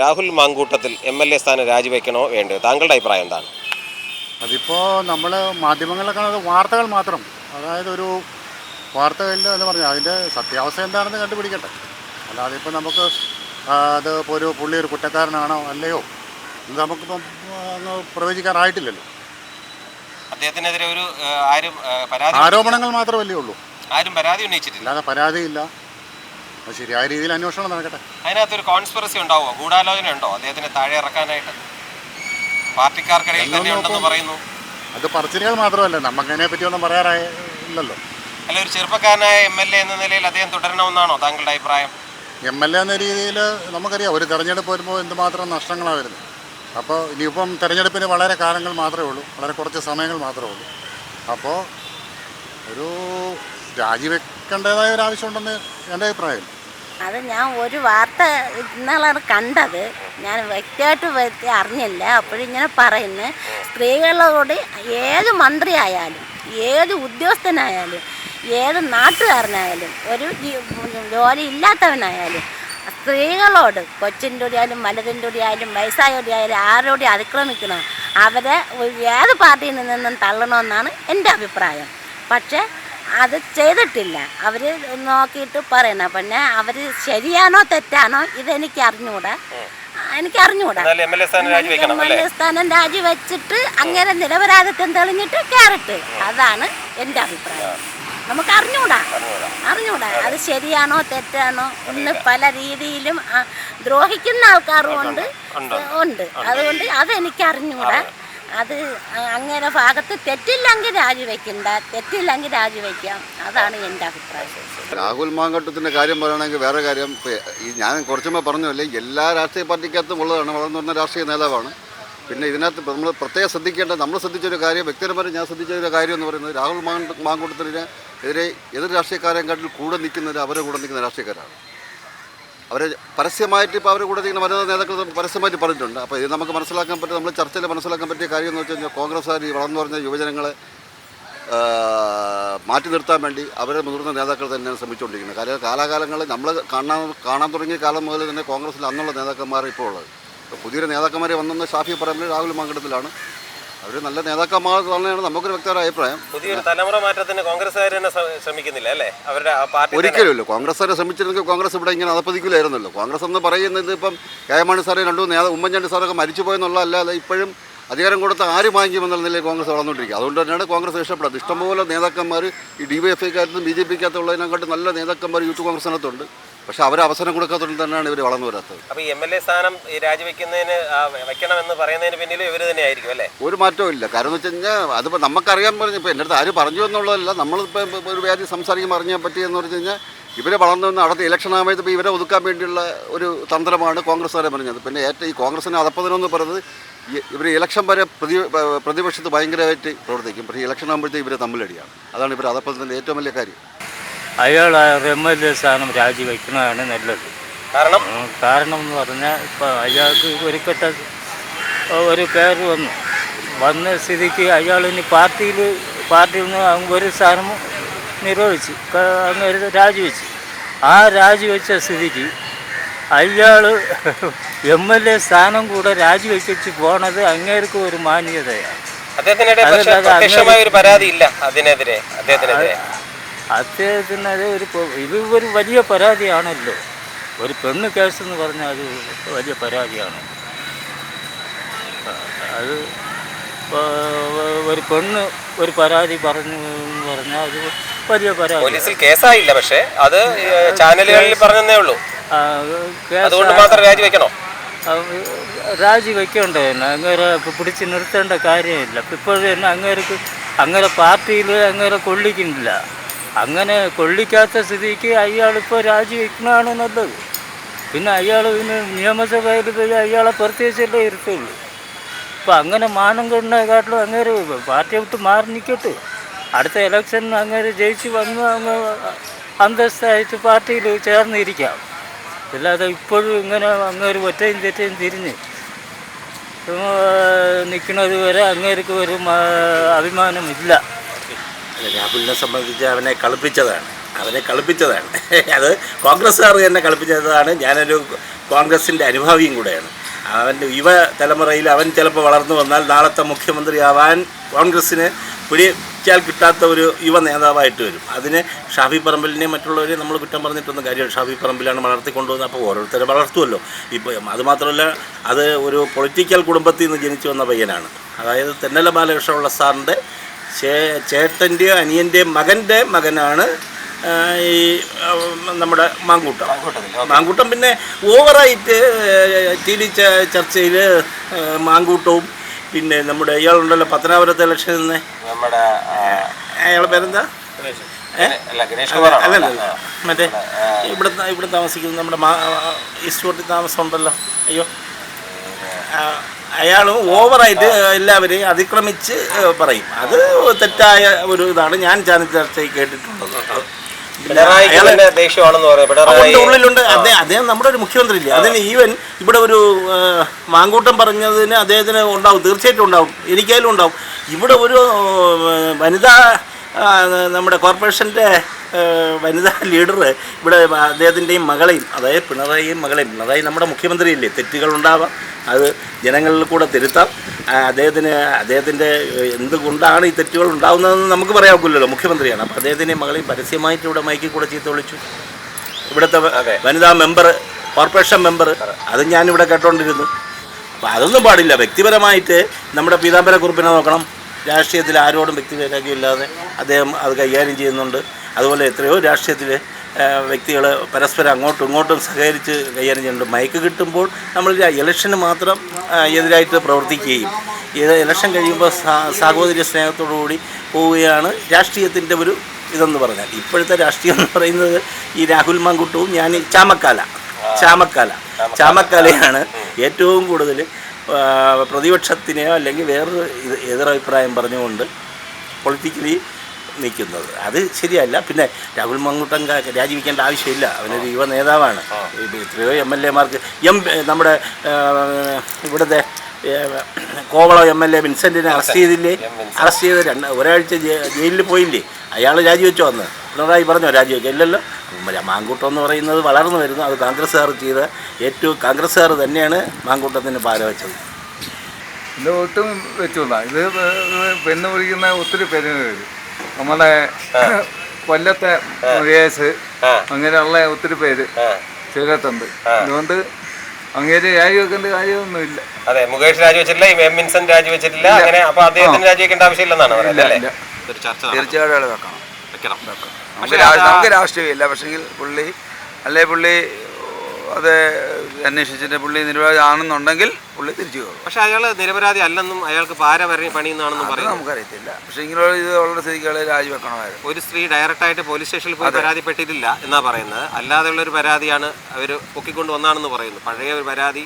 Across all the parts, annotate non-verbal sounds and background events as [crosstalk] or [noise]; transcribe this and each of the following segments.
Rahul Mamkootathil M L A സ്ഥാനം രാജിവെക്കണോ വേണ്ടയോ താങ്കളുടെ അഭിപ്രായം എന്താണ്? അതിപ്പോൾ നമ്മൾ മാധ്യമങ്ങളിലൊക്കെ വാർത്തകൾ മാത്രം. അതായത് ഒരു വാർത്തകളിൽ എന്ന് പറഞ്ഞാൽ അതിന്റെ സത്യാവസ്ഥ എന്താണെന്ന് കണ്ടുപിടിക്കട്ടെ. അല്ലാതെ ഇപ്പോൾ നമുക്ക് അത് ഇപ്പോൾ ഒരു പുള്ളി ഒരു കുറ്റക്കാരനാണോ അല്ലയോ? ഇത് നമുക്കിപ്പം അങ്ങ് പ്രവചിക്കാറായിട്ടില്ലല്ലോ അദ്ദേഹത്തിനെതിരെ ഒരു ആരും ആരോപണങ്ങൾ മാത്രമല്ലേ ഉള്ളൂ. ആരും പരാതി ഉന്നയിച്ചിട്ടില്ല. അല്ലാതെ പരാതിയില്ല. അത് ശരിയായ രീതിയിൽ അന്വേഷണം നടക്കട്ടെ. അതിനകത്തൊരു കോൺസ്പിറസി ഉണ്ടാവുമോ? ഗൂഢാലോചന ഉണ്ടോ? അദ്ദേഹത്തിനെ താഴെ ഇറക്കാനായിട്ട്. പാർട്ടിക്കാർക്കിടയിൽ തന്നെ ഉണ്ടെന്ന് പറയുന്നു. അത് പറച്ചിലുകൾ മാത്രമല്ല നമുക്കതിനെ പറ്റിയൊന്നും പറയാറായില്ലല്ലോ അല്ല ഒരു ചെറുപ്പക്കാരനായ എം എൽ എ എന്ന നിലയിൽ അദ്ദേഹം തുടരണമെന്നാണോ താങ്കളുടെ അഭിപ്രായം? എം എൽ എ എന്ന രീതിയിൽ നമുക്കറിയാം ഒരു തെരഞ്ഞെടുപ്പ് വരുമ്പോൾ എന്തുമാത്രം നഷ്ടങ്ങളാണ് വരുന്നത് അപ്പോൾ ഇനിയിപ്പം തെരഞ്ഞെടുപ്പിന് വളരെ കാലങ്ങൾ മാത്രമേ ഉള്ളൂ വളരെ കുറച്ച് സമയങ്ങൾ മാത്രമേ ഉള്ളൂ. അപ്പോൾ ഒരു രാജിവെക്കേണ്ടതായ ഒരു ആവശ്യമുണ്ടെന്ന് എന്റെ അഭിപ്രായം. അത് ഞാൻ ഒരു വാർത്ത ഇന്നാളാണ് കണ്ടത്. ഞാൻ വ്യക്തമായിട്ട് വ്യക്തി അറിഞ്ഞില്ല. അപ്പോഴിങ്ങനെ പറയുന്നത് സ്ത്രീകളോട് ഏത് മന്ത്രിയായാലും ഏത് ഉദ്യോഗസ്ഥനായാലും ഏത് നാട്ടുകാരനായാലും ഒരു ജോലി ഇല്ലാത്തവനായാലും സ്ത്രീകളോട് കൊച്ചിന്റെ ആയാലും മലതിന്റെ ആയാലും വയസ്സായവരുടെ ആയാലും ആരോടെ അതിക്രമിക്കണം. അവരെ ഏത് പാർട്ടിയിൽ നിന്നും തള്ളണമെന്നാണ് എന്റെ അഭിപ്രായം. പക്ഷേ അത് ചെയ്തിട്ടില്ല. അവർ നോക്കിയിട്ട് പറയണം പിന്നെ അവർ ശരിയാണോ തെറ്റാണോ ഇതെനിക്ക് അറിഞ്ഞുകൂടാ എനിക്ക് അറിഞ്ഞുകൂടാ എം എൽ എ സ്ഥാനം രാജിവെച്ചിട്ട് അങ്ങനെ നിരപരാധിത്വം തെളിഞ്ഞിട്ട് കയറട്ട് അതാണ് എന്റെ അഭിപ്രായം. നമുക്ക് അറിഞ്ഞൂടാ. അറിഞ്ഞൂടാ. അത്. ശരിയാണോ തെറ്റാണോ ഇന്ന് പല രീതിയിലും ദ്രോഹിക്കുന്ന ആൾക്കാരും ഉണ്ട് ഉണ്ട്. അതുകൊണ്ട് അതെനിക്ക് അറിഞ്ഞൂടാ. അത് അങ്ങനെ ഭാഗത്ത് തെറ്റില്ലെങ്കിൽ രാജിവെക്കണ്ട തെറ്റില്ലെങ്കിൽ രാജിവെക്കാം. അതാണ് എന്റെ അഭിപ്രായം. രാഹുൽ മാങ്കട്ടത്തിന്റെ കാര്യം പറയുകയാണെങ്കിൽ വേറെ കാര്യം. ഞാൻ കുറച്ചുമ്പോൾ പറഞ്ഞല്ലേ എല്ലാ രാഷ്ട്രീയ പാർട്ടിക്കകത്തും ഉള്ളതാണ് വളർന്നു വരുന്ന രാഷ്ട്രീയ നേതാവാണ്. പിന്നെ ഇതിനകത്ത് നമ്മൾ പ്രത്യേകം ശ്രദ്ധിക്കേണ്ട നമ്മൾ ശ്രദ്ധിച്ചൊരു കാര്യം വ്യക്തിപരമായി ഞാൻ ശ്രദ്ധിച്ച ഒരു കാര്യം എന്ന് പറയുന്നത് രാഹുൽ മാങ്ക മാങ്കൂട്ടത്തിന് എതിരെ എതിർ രാഷ്ട്രീയക്കാരെക്കാട്ടിൽ കൂടെ നിൽക്കുന്നത് അവരെ കൂടെ നിൽക്കുന്ന രാഷ്ട്രീയക്കാരാണ്. അവരെ പരസ്യമായിട്ട് ഇപ്പോൾ അവരുടെ കൂടെ ഇങ്ങനെ വനിതാ നേതാക്കൾ പരസ്യമായിട്ട് പറഞ്ഞിട്ടുണ്ട്. അപ്പോൾ ഇത് നമുക്ക് മനസ്സിലാക്കാൻ പറ്റും നമ്മൾ ചർച്ചയിൽ മനസ്സിലാക്കാൻ പറ്റിയ കാര്യം എന്ന് വെച്ച് കഴിഞ്ഞാൽ കോൺഗ്രസ്സുകാർ ഈ വളർന്നു പറഞ്ഞ യുവജനങ്ങളെ മാറ്റി നിർത്താൻ വേണ്ടി അവരെ മുതിർന്ന നേതാക്കൾ തന്നെയാണ് ശ്രമിച്ചുകൊണ്ടിരിക്കുന്നത്. കാര്യം കാലാകാലങ്ങളിൽ നമ്മൾ കാണാൻ കാണാൻ തുടങ്ങിയ കാലം മുതൽ തന്നെ കോൺഗ്രസ്സിൽ അന്നുള്ള നേതാക്കന്മാർ ഇപ്പോൾ ഉള്ളത് പുതിയ നേതാക്കന്മാരെ വന്നെന്ന് ഷാഫി പറയുമ്പോൾ രാഹുൽ മങ്കടത്തിലാണ്. അവർ നല്ല നേതാക്കന്മാർ തന്നെയാണ് നമുക്കൊരു വ്യക്തമായ അഭിപ്രായം. പുതിയൊരു തലമുറ മാറ്റത്തിന് കോൺഗ്രസ്സുകാർ തന്നെ ശ്രമിക്കുന്നില്ല അല്ലേ? അവരുടെ ആ പാർട്ടി ഒരിക്കലുമില്ല. കോൺഗ്രസ് വരെ ശ്രമിച്ചിരുന്നെങ്കിൽ കോൺഗ്രസ് ഇവിടെ ഇങ്ങനെ അതപ്പതിക്കില്ലായിരുന്നല്ലോ കോൺഗ്രസ് എന്ന് പറയുന്നത് ഇപ്പം കെ മാണി സാറ് രണ്ടു നേതാ ഉമ്മൻചാണ്ടി സാറൊക്കെ മരിച്ചു പോയെന്നുള്ളതല്ലാതെ ഇപ്പോഴും അധികാരം കൊടുത്ത ആര് വാങ്ങിക്കുമെന്നുള്ള നിലയിൽ കോൺഗ്രസ് വളർന്നുകൊണ്ടിരിക്കുക. അതുകൊണ്ട് തന്നെയാണ് കോൺഗ്രസ് ഇഷ്ടപ്പെടുന്നത് ഇഷ്ടംപോലെ നേതാക്കന്മാർ ഈ ഡി വൈ എഫ് ഐക്കാരത്തും ബി ജെ പിക്കകത്തുള്ളതിനെക്കാട്ടും നല്ല നേതാക്കന്മാർ യൂത്ത് കോൺഗ്രസിനകത്തുണ്ട് പക്ഷേ അവർ അവസരം കൊടുക്കാത്തതുകൊണ്ട് തന്നെയാണ് ഇവർ വളർന്നു വരാത്തത്. അപ്പൊ ഈ എം എൽ എ സ്ഥാനം ഈ രാജിവെക്കുന്നതിന് ആ, വെക്കണമെന്ന് പറയുന്നതിന് പിന്നിൽ ഇവർ തന്നെ ആയിരിക്കും അല്ലേ? ഒരു മാറ്റവും ഇല്ല. കാരണം എന്ന് വെച്ച് കഴിഞ്ഞാൽ അതിപ്പോ നമുക്കറിയാൻ പറഞ്ഞു ഇപ്പോൾ എന്റെ അടുത്ത് ആര് പറഞ്ഞു എന്നുള്ളതല്ല. നമ്മളിപ്പോൾ ഒരു വ്യാധി സംസാരിക്കുമ്പോൾ പറഞ്ഞാൽ പറ്റിയെന്ന് പറഞ്ഞു കഴിഞ്ഞാൽ ഇവരെ വളർന്നു വന്ന് അടുത്ത ഇലക്ഷൻ ആകുമ്പോൾ ഇപ്പോൾ ഇവരെ ഒതുക്കാൻ വേണ്ടിയുള്ള ഒരു തന്ത്രമാണ് കോൺഗ്രസ്സുകാരെ പറഞ്ഞത്. പിന്നെ ഏറ്റവും ഈ കോൺഗ്രസിന് അതപ്പതിനെന്ന് പറയുന്നത് ഇവർ ഇലക്ഷൻ വരെ പ്രതി പ്രതിപക്ഷത്ത് ഭയങ്കരമായിട്ട് പ്രവർത്തിക്കും. പക്ഷേ ഇലക്ഷൻ ആകുമ്പോഴത്തേക്ക് ഇവരെ തമ്മിലടിയാണ്. അതാണ് ഇവർ അതപ്പതിന്റെ ഏറ്റവും വലിയ കാര്യം. അയാൾ എം എൽ എ സ്ഥാനം രാജിവെക്കുന്നതാണ് നല്ലത്. കാരണം? കാരണം എന്ന് പറഞ്ഞാൽ ഇപ്പം അയാൾക്ക് ഒരു കെട്ട ഒരു പേര് വന്നു. വന്ന സ്ഥിതിക്ക് അയാൾ ഇനി പാർട്ടിയിൽ പാർട്ടിയിൽ നിന്ന് അങ്ങ് ഒരു സ്ഥാനം നിരോധിച്ച് ക- അങ്ങ് രാജിവെച്ച്. ആ രാജിവെച്ച സ്ഥിതിക്ക് അയാൾ എം എൽ എ സ്ഥാനം കൂടെ രാജിവെച്ചു പോണത് അങ്ങേർക്ക് ഒരു മാന്യതയാണ്. അദ്ദേഹത്തിനിടെ അതിനെതിരെ അദ്ദേഹത്തിനെതിരെ. അദ്ദേഹത്തിന് അതേ ഒരു ഇത് ഒരു വലിയ പരാതിയാണല്ലോ. ഒരു പെണ്ണ് കേസ് എന്ന് പറഞ്ഞാൽ അത് വലിയ പരാതിയാണ്. അത് ഒരു പെണ്ണ് ഒരു പരാതി പറഞ്ഞു എന്ന് പറഞ്ഞാൽ അത് വലിയ പരാതി. പോലീസിൽ കേസായില്ല പക്ഷേ അത് ചാനലുകളിൽ പറഞ്ഞതേ ഉള്ളൂ. അതുകൊണ്ട് മാത്രം രാജിവെക്കണോ? രാജിവെക്കേണ്ട തന്നെ. അങ്ങേരെ പിടിച്ച് നിർത്തേണ്ട കാര്യമില്ല. ഇപ്പോഴും തന്നെ അങ്ങേർക്ക് അങ്ങനെ പാർട്ടിയിൽ അങ്ങേരെ കൊള്ളിക്കുന്നില്ല. അങ്ങനെ കൊള്ളിക്കാത്ത സ്ഥിതിക്ക് അയാളിപ്പോൾ രാജിവെക്കണതാണ് നല്ലത്. പിന്നെ അയാൾ പിന്നെ നിയമസഭയിൽ പോയി അയാളെ പ്രത്യേകിച്ചല്ലേ ഇരുത്തുള്ളൂ. ഇപ്പം അങ്ങനെ മാനം കണ്ടതിനെക്കാട്ടിലും അങ്ങേര് പാർട്ടിയെ വിട്ട് മാറി നിൽക്കട്ടെ. അടുത്ത ഇലക്ഷനിൽ അങ്ങേര് ജയിച്ച് വന്ന് അങ്ങ് അന്തസ്ഥായിട്ട് പാർട്ടിയിൽ ചേർന്നിരിക്കാം. അല്ലാതെ ഇപ്പോഴും ഇങ്ങനെ അങ്ങേര് ഒറ്റയും തെറ്റയും തിരിഞ്ഞ് നിൽക്കുന്നത് വരെ അങ്ങേർക്ക് ഒരു അഭിമാനമില്ല. രാഹുലിനെ സംബന്ധിച്ച് അവനെ കളിപ്പിച്ചതാണ്. അവനെ കളിപ്പിച്ചതാണ്. [laughs] അത് കോൺഗ്രസ്സുകാർ തന്നെ കളിപ്പിച്ചതാണ്. ഞാനൊരു കോൺഗ്രസിന്റെ അനുഭാവിയും കൂടെയാണ്. അവന്റെ യുവ തലമുറയിൽ അവൻ ചിലപ്പോൾ വളർന്നു വന്നാൽ നാളത്തെ മുഖ്യമന്ത്രിയാവാൻ കോൺഗ്രസ്സിന് പിടിച്ചാൽ കിട്ടാത്ത ഒരു യുവ നേതാവായിട്ട് വരും. അതിന് ഷാഫി പറമ്പലിനെയും മറ്റുള്ളവരെ നമ്മൾ കുറ്റം പറഞ്ഞിട്ടൊന്നും കാര്യമില്ല. ഷാഫി പറമ്പിലാണ് വളർത്തിക്കൊണ്ടുവന്നത്. അപ്പോൾ ഓരോരുത്തരെ വളർത്തുമല്ലോ. ഇപ്പോൾ അതുമാത്രമല്ല അത് ഒരു പൊളിറ്റിക്കൽ കുടുംബത്തിൽ നിന്ന് ജനിച്ചു വന്ന പയ്യനാണ്. അതായത് തെന്നല ബാലകൃഷ്ണപിള്ള സാറിന്റെ ചേ ചേട്ടന്റെയോ അനിയന്റെയും മകന്റെ മകനാണ് ഈ നമ്മുടെ മാങ്കൂട്ടം. മാങ്കൂട്ടം പിന്നെ ഓവറായിട്ട് ടി വി ചർച്ചയിൽ മാങ്കൂട്ടവും പിന്നെ നമ്മുടെ ഇയാളുണ്ടല്ലോ പത്തനാപുരത്തെ ഇലക്ഷനിൽ നിന്ന്. നമ്മുടെ അയാളെ പേരെന്താ? അല്ല അല്ലല്ല മറ്റേ ഇവിടെ ഇവിടെ താമസിക്കുന്നത് നമ്മുടെ മാ ഈസ്റ്റ് കോട്ടിൽ താമസം ഉണ്ടല്ലോ അയ്യോ. ആ, അയാളും ഓവറായിട്ട് എല്ലാവരെയും അതിക്രമിച്ച് പറയും. അത് തെറ്റായ ഒരു ഇതാണ്. ഞാൻ ചാനൽ ചർച്ചയിൽ കേട്ടിട്ടുള്ളത്. ഉള്ളിലുണ്ട്. അദ്ദേഹം അദ്ദേഹം നമ്മുടെ ഒരു മുഖ്യമന്ത്രി ഇല്ലേ അതിന് ഈവൻ ഇവിടെ ഒരു മാങ്കൂട്ടം പറഞ്ഞതിന് അദ്ദേഹത്തിന് ഉണ്ടാവും തീർച്ചയായിട്ടും ഉണ്ടാവും. എനിക്കായാലും ഉണ്ടാവും. ഇവിടെ ഒരു വനിതാ നമ്മുടെ കോർപ്പറേഷന്റെ വനിതാ ലീഡർ ഇവിടെ അദ്ദേഹത്തിന്റെയും മകളെയും അതായത് പിണറായിയും മകളെയും പിണറായി നമ്മുടെ മുഖ്യമന്ത്രിയില്ലേ? തെറ്റുകൾ ഉണ്ടാവാം. അത് ജനങ്ങളിൽ കൂടെ തിരുത്താം. അദ്ദേഹത്തിന് അദ്ദേഹത്തിന്റെ എന്തുകൊണ്ടാണ് ഈ തെറ്റുകൾ ഉണ്ടാകുന്നതെന്ന് നമുക്ക് പറയാമല്ലോ മുഖ്യമന്ത്രിയാണ്. അപ്പോൾ അദ്ദേഹത്തിന്റെയും മകളെയും പരസ്യമായിട്ട് ഇവിടെ മൈക്കിൽ കൂടെ ചീത്ത വിളിച്ചു. ഇവിടുത്തെ വനിതാ മെമ്പർ കോർപ്പറേഷൻ മെമ്പർ അത്. ഞാനിവിടെ കേട്ടോണ്ടിരുന്നു. അപ്പോൾ അതൊന്നും പാടില്ല. വ്യക്തിപരമായിട്ട് നമ്മുടെ പീതാംബരക്കുറിപ്പിനെ നോക്കണം. രാഷ്ട്രീയത്തിൽ ആരോടും വ്യക്തിവൈരാഗ്യമില്ലാതെ അദ്ദേഹം അത് കൈകാര്യം ചെയ്യുന്നുണ്ട്. അതുപോലെ എത്രയോ രാഷ്ട്രീയത്തിൽ വ്യക്തികൾ പരസ്പരം അങ്ങോട്ടും ഇങ്ങോട്ടും സഹകരിച്ച് കൈകാര്യം ചെയ്യുന്നുണ്ട്. മയക്ക് കിട്ടുമ്പോൾ നമ്മൾ ഇലക്ഷന് മാത്രം എതിരായിട്ട് പ്രവർത്തിക്കുകയും ഇത് ഇലക്ഷൻ കഴിയുമ്പോൾ സാഹോദര്യ സ്നേഹത്തോടു കൂടി പോവുകയാണ് രാഷ്ട്രീയത്തിന്റെ ഒരു ഇതെന്ന് പറഞ്ഞാൽ. ഇപ്പോഴത്തെ രാഷ്ട്രീയം എന്ന് പറയുന്നത് ഈ രാഹുൽ മാങ്കുട്ടവും ഞാൻ ചാമക്കാല. ചാമക്കാല. ചാമക്കാലയാണ് ഏറ്റവും കൂടുതൽ പ്രതിപക്ഷത്തിനെയോ അല്ലെങ്കിൽ വേറൊരു എതിരഭിപ്രായം പറഞ്ഞുകൊണ്ട് പൊളിറ്റിക്കലി നിൽക്കുന്നത്. അത് ശരിയല്ല. പിന്നെ രാഹുൽ മങ്കുട്ടൻ രാജിവെക്കേണ്ട ആവശ്യമില്ല. അവനൊരു യുവ നേതാവാണ്. എത്രയോ എം എൽ എമാർക്ക് എം നമ്മുടെ ഇവിടുത്തെ കോവള എം എൽ എ വിൻസെന്റിനെ അറസ്റ്റ് ചെയ്തില്ലേ? അറസ്റ്റ് ചെയ്ത് രണ്ട് ഒരാഴ്ച ജയിലിൽ പോയില്ലേ? അയാൾ രാജിവെച്ചോ അന്ന്? പിണറായി പറഞ്ഞോ രാജിവെച്ചു ഇല്ലല്ലോ. മാങ്കൂട്ടം എന്ന് പറയുന്നത് വളർന്നു വരുന്നു. അത് കോൺഗ്രസ്സുകാർ ചെയ്ത ഏറ്റവും കോൺഗ്രസ്സുകാർ തന്നെയാണ് മാങ്കൂട്ടത്തിന് പാല വെച്ചത്. ഇത് ഒട്ടും വെച്ചു ഇത് പെണ്ണ് പിടിക്കുന്ന ഒത്തിരി പേരുകൾ വരും. നമ്മുടെ കൊല്ലത്തെ കേസ് അങ്ങനെയുള്ള ഒത്തിരി പേര് ചേരത്തുണ്ട് അതുകൊണ്ട് അങ്ങേര് രാജിവെക്കേണ്ട കാര്യമൊന്നുമില്ല. അതെ മുകേഷ് രാജിവെച്ചിട്ടില്ല വെച്ചിട്ടില്ല എം വിൻസെന്റ് രാജിവെച്ചിട്ടില്ല അങ്ങനെ അപ്പൊ അദ്ദേഹത്തിന് രാജിവെക്കേണ്ട ആവശ്യമില്ലെന്നാണ് പറയുന്നത്. തീർച്ചയായിട്ടും വെക്കണം. വെക്കണം. നമുക്ക് രാഷ്ട്രീയമില്ല. പക്ഷെങ്കിൽ പുള്ളി അല്ലെ പുള്ളി അത് അന്വേഷിച്ചിട്ട് പുള്ളി നിരപരാധി നിരവധിയാണെന്നുണ്ടെങ്കിൽ പുള്ളി തിരിച്ചു പോകും. പക്ഷെ അയാൾ നിരപരാധി അല്ലെന്നും അയാൾക്ക് പാര അത് പറയുന്നു. നമുക്കറിയത്തില്ല. പക്ഷെ ഇങ്ങനെയുള്ള ഇത് ഉള്ള സ്ഥിതിക്ക് അയാൾ രാജിവെക്കണമായിരുന്നു. ഒരു സ്ത്രീ ഡയറക്റ്റായിട്ട് പോലീസ് സ്റ്റേഷനിൽ പോയി പരാതിപ്പെട്ടിട്ടില്ല എന്നാ പറയുന്നത്. അല്ലാതെയുള്ള ഒരു പരാതിയാണ് അവർ പൊക്കിക്കൊണ്ട് വന്നാണെന്ന് പറയുന്നു. പഴയ ഒരു പരാതി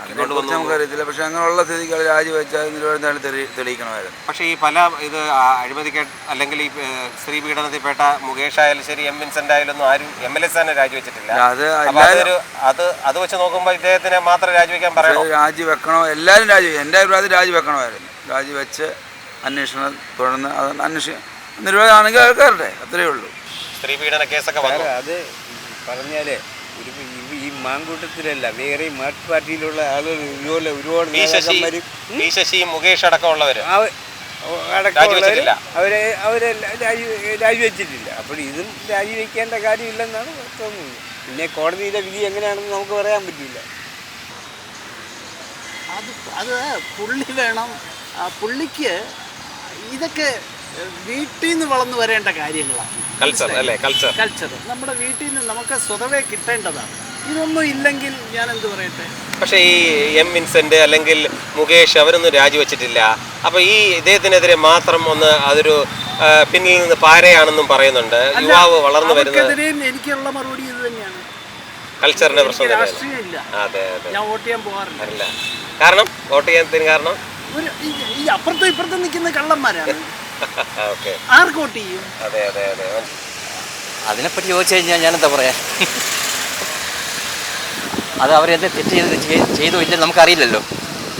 അതിനെക്കുറിച്ച് നമുക്കറിയത്തില്ല പക്ഷെ അങ്ങനെയുള്ള സ്ഥിതിക്ക് അവർ രാജിവെച്ചാൽ നിരവധി തെളി തെളിയിക്കണമായിരുന്നു. പക്ഷേ ഈ പല ഇത് അഴിമതിക്ക് അല്ലെങ്കിൽ ഈ സ്ത്രീ പീഡനത്തിൽപ്പെട്ട മുകേഷ് ആയാലും ശരി എം വിൻസെന്റ് ആയാലും ഒന്നും ആരും എം എൽ എസ് തന്നെ രാജിവെച്ചിട്ടില്ല. അത് അതൊരു അത് അത് വെച്ച് നോക്കുമ്പോൾ ഇദ്ദേഹത്തിനെ മാത്രം രാജിവെക്കാൻ പറയാം രാജിവെക്കണോ എല്ലാവരും രാജി എന്റെ അഭിപ്രായത്തിൽ രാജിവെക്കണമായിരുന്നു രാജിവെച്ച് അന്വേഷണം തുടർന്ന് അത് അന്വേഷി നിരവധിയാണെങ്കിൽ കേൾക്കാറുണ്ട് അത്രയേ ഉള്ളൂ. സ്ത്രീ പീഡന കേസൊക്കെ അത് പറഞ്ഞാലേ ഒരു ഈ- മാങ്കൂട്ടത്തിലല്ല വേറെ മാറ്റ് പാർട്ടിയിലുള്ള ആളുകൾ ഇതുപോലെ ഒരുപാട് പി ശശി നേതാക്കന്മാര് പി ശശി മുകേഷ് അടക്കമുള്ളവര്. അവ- അടക്കമുള്ളവര് അവർ അവരെ അവരെ രാജി രാജിവെച്ചിട്ടില്ല. അപ്പോൾ ഇതും രാജിവെക്കേണ്ട കാര്യമില്ലെന്നാണ് തോന്നുന്നത്. പിന്നെ കോടതിയിലെ വിധി എങ്ങനെയാണെന്ന് നമുക്ക് പറയാൻ പറ്റില്ല. അത് അത് പുള്ളി വേണം. പുള്ളിക്ക് ഇതൊക്കെ വീട്ടിൽ നിന്ന് വളർന്നു വരേണ്ട കാര്യങ്ങളാണ്. കൾച്ചർ അല്ലേ? കൾച്ചർ കൾച്ചർ നമ്മുടെ വീട്ടിൽ നിന്ന് നമുക്ക് സ്വതവേ കിട്ടേണ്ടതാണ്. ഇതൊന്നും ഇല്ലെങ്കിൽ ഞാൻ എന്ത് പറയട്ടെ? പക്ഷേ ഈ എം വിൻസെന്റ് അല്ലെങ്കിൽ മുകേഷ് അവരൊന്നും രാജിവെച്ചിട്ടില്ല. അപ്പൊ ഈ ഇദ്ദേഹത്തിനെതിരെ മാത്രം ഒന്ന് അതൊരു പിന്നിൽ നിന്ന് പാരയാണെന്നും പറയുന്നുണ്ട്. യുവാവ് വളർന്നു വരുന്നത് എനിക്കുള്ള മറുപടി ഇത് തന്നെയാണ്. കൾച്ചറിന്റെ പ്രശ്നം അതെ അതെ. ഞാൻ വോട്ട് ചെയ്യാൻ പോകാറില്ല. കാരണം? വോട്ട് ചെയ്യാൻ കാരണം? ഈ- അപ്പുറത്തും ഇപ്പുറത്തും നിൽക്കുന്ന കള്ളന്മാരാണ്. [laughs] ഓക്കെ. ആർക്ക് വോട്ട് ചെയ്യും? അതെ അതെ അതെ. അതിനെപ്പറ്റി ചോദിച്ചു കഴിഞ്ഞാൽ ഞാനെന്താ പറയാ? അത് അവരെന്ത് തെറ്റ് ചെയ്ത് ചെയ്- ചെയ്തോ ഇല്ലെന്ന് നമുക്കറിയില്ലല്ലോ.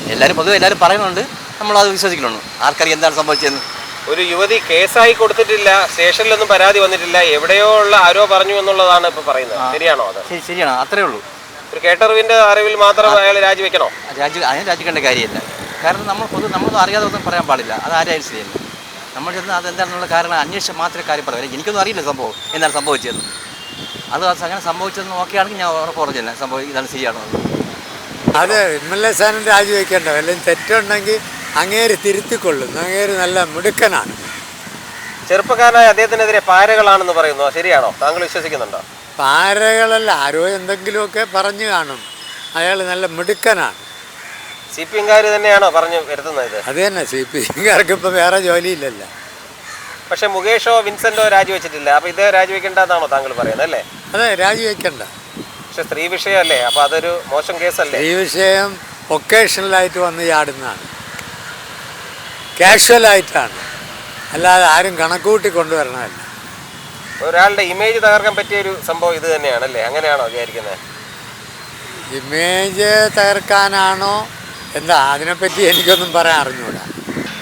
എല്ലാവരും പൊതുവെ എല്ലാവരും പറയുന്നുണ്ട്. നമ്മളത് വിശ്വസിക്കണുള്ളൂ ആർക്കറിയാം എന്താണ് സംഭവിച്ചതെന്ന്. ഒരു യുവതി കേസായി കൊടുത്തിട്ടില്ല സ്റ്റേഷനിലൊന്നും പരാതി വന്നിട്ടില്ല എവിടെയോ ഉള്ള ആരോ പറഞ്ഞു എന്നുള്ളതാണ് ഇപ്പൊ പറയുന്നത്. ശരിയാണോ അത്? ശരി ശരിയാണ്. അത്രേ ഉള്ളൂ. ഒരു കേട്ടറിവിന്റെ അറിവിൽ മാത്രം അയാൾ രാജിവെക്കണോ? രാജി അതിന് രാജിക്കേണ്ട കാര്യമില്ല. കാരണം നമ്മൾ പൊതു നമ്മളൊന്നും അറിയാതെ ഒന്നും പറയാൻ പാടില്ല. അത് ആരായാലും ശരിയല്ല. നമ്മൾ ചെന്ന് അതെന്താണെന്നുള്ള കാരണം അന്വേഷിച്ച് മാത്രമേ കാര്യം പറയാം. എനിക്കൊന്നും അറിയില്ല സംഭവം. എന്താണ് സംഭവിച്ചതെന്ന്. അത് അങ്ങനെ സംഭവിച്ചതെന്ന് നോക്കിയാണെങ്കിൽ ഞാൻ ഉറപ്പ് പറഞ്ഞില്ല. സംഭവം ഇതാണ് ശരിയാണോ. അത് എം എൽ എ സ്ഥാനം രാജിവെക്കേണ്ട. വല്ലതും തെറ്റുണ്ടെങ്കിൽ അങ്ങേര് തിരുത്തിക്കൊള്ളും അങ്ങേര് നല്ല മിടുക്കനാണ്. ചെറുപ്പക്കാരനായ അദ്ദേഹത്തിനെതിരെ പാരകളാണെന്ന് പറയുന്നു. ശരിയാണോ? താങ്കൾ വിശ്വസിക്കുന്നുണ്ടോ? പാരകളല്ല ആരോ എന്തെങ്കിലുമൊക്കെ പറഞ്ഞു കാണും. അയാൾ നല്ല മിടുക്കനാണ്. സി പി എംകാർ തന്നെയാണോ പറഞ്ഞു വരുത്തുന്നത് അത് തന്നെ. സി പി എംകാർക്ക് ഇപ്പം വേറെ ജോലിയില്ലല്ലോ. പക്ഷെ മുകേഷോ വിൻസെന്റോ രാജിവെച്ചിട്ടില്ല. അപ്പൊ ഇത് രാജിവെക്കേണ്ടതാണോ താങ്കൾ പറയുന്നത് അല്ലേ? അതെ രാജിവെക്കണ്ട. പക്ഷെ സ്ത്രീ വിഷയമല്ലേ? അപ്പൊ അതൊരു മോശം കേസല്ലേ? ഈ വിഷയം ഒക്കേഷണലായിട്ട് വന്ന് ചാടുന്നതാണ്. കാഷ്വലായിട്ടാണ്. അല്ലാതെ ആരും കണക്കൂട്ടി കൊണ്ടുവരണമല്ല ഒരാളുടെ ഇമേജ് തകർക്കാൻ പറ്റിയ ഒരു സംഭവം ഇത് തന്നെയാണല്ലേ അങ്ങനെയാണോ വിചാരിക്കുന്നത്? ഇമേജ് തകർക്കാനാണോ എന്താ? അതിനെപ്പറ്റി എനിക്കൊന്നും പറയാൻ അറിഞ്ഞൂടാ.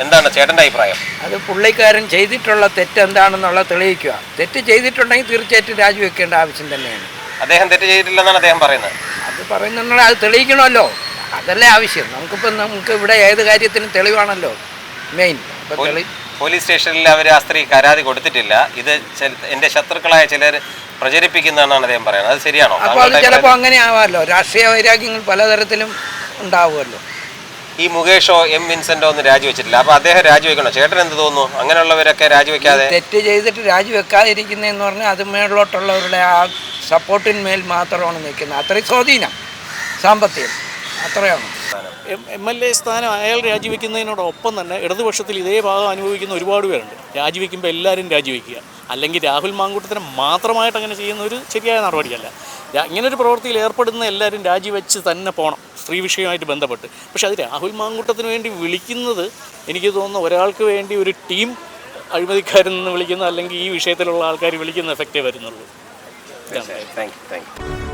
എന്താണ് ചേട്ടന്റെ അഭിപ്രായം? അത് പുള്ളിക്കാരൻ ചെയ്തിട്ടുള്ള തെറ്റ് എന്താണെന്നുള്ള തെളിയിക്കുക. തെറ്റ് ചെയ്തിട്ടുണ്ടെങ്കിൽ തീർച്ചയായിട്ടും രാജിവെക്കേണ്ട ആവശ്യം തന്നെയാണ്. അദ്ദേഹം തെറ്റ് ചെയ്തിട്ടില്ലെന്നാണ് അദ്ദേഹം പറയുന്നത്. അത് പറയുന്നുണ്ടെങ്കിൽ അത് തെളിയിക്കണമല്ലോ. അതല്ലേ ആവശ്യം. നമുക്കിപ്പോൾ നമുക്ക് ഇവിടെ ഏത് കാര്യത്തിനും തെളിവാണല്ലോ. മെയിൻ. അപ്പോൾ തെളി പോലീസ് സ്റ്റേഷനിൽ അവർ ആ സ്ത്രീ പരാതി കൊടുത്തിട്ടില്ല. ഇത് എന്റെ ശത്രുക്കളായ ചിലർ പ്രചരിപ്പിക്കുന്നതാണ് അദ്ദേഹം പറയുന്നത്. അത് ശരിയാണോ? അപ്പോൾ അത് ചിലപ്പോൾ അങ്ങനെ ആവാമല്ലോ രാഷ്ട്രീയ വൈരാഗ്യങ്ങൾ പലതരത്തിലും ഉണ്ടാവുമല്ലോ. ഈ മുകേഷോ എം വിൻസെന്റോ ഒന്നും രാജിവെച്ചിട്ടില്ല. അപ്പൊ അദ്ദേഹം രാജിവെക്കണോ? ചേട്ടൻ എന്ത് തോന്നുന്നു? അങ്ങനെയുള്ളവരൊക്കെ രാജിവെക്കാതെ? തെറ്റ് ചെയ്തിട്ട് രാജിവെക്കാതിരിക്കുന്നതെന്ന് പറഞ്ഞാൽ അത് മേളിലോട്ടുള്ളവരുടെ ആ സപ്പോർട്ടിന്മേൽ മാത്രമാണ് നിൽക്കുന്നത്. അത്രയും സ്വാധീനം സാമ്പത്തികം. അത്രയാണ്. എം എൽ എ സ്ഥാനം അയാൾ രാജിവെക്കുന്നതിനോടൊപ്പം തന്നെ ഇടതുപക്ഷത്തിൽ ഇതേ ഭാഗം അനുഭവിക്കുന്ന ഒരുപാട് പേരുണ്ട്. രാജിവെക്കുമ്പോൾ എല്ലാവരും രാജിവെക്കുക. അല്ലെങ്കിൽ രാഹുൽ മാങ്കൂട്ടത്തിന് മാത്രമായിട്ട് അങ്ങനെ ചെയ്യുന്ന ഒരു ശരിയായ നടപടിയല്ല. ഇങ്ങനെ ഇങ്ങനൊരു പ്രവൃത്തിയിൽ ഏർപ്പെടുന്ന എല്ലാവരും രാജിവെച്ച് തന്നെ പോകണം സ്ത്രീ വിഷയമായിട്ട് ബന്ധപ്പെട്ട്. പക്ഷേ അത് രാഹുൽ മാങ്കൂട്ടത്തിന് വേണ്ടി വിളിക്കുന്നത് എനിക്ക് തോന്നുന്നു ഒരാൾക്ക് വേണ്ടി ഒരു ടീം അഴിമതിക്കാരെന്ന് വിളിക്കുന്ന അല്ലെങ്കിൽ ഈ വിഷയത്തിലുള്ള ആൾക്കാർ വിളിക്കുന്ന എഫക്റ്റേ വരുന്നുള്ളൂ. Thank you thank you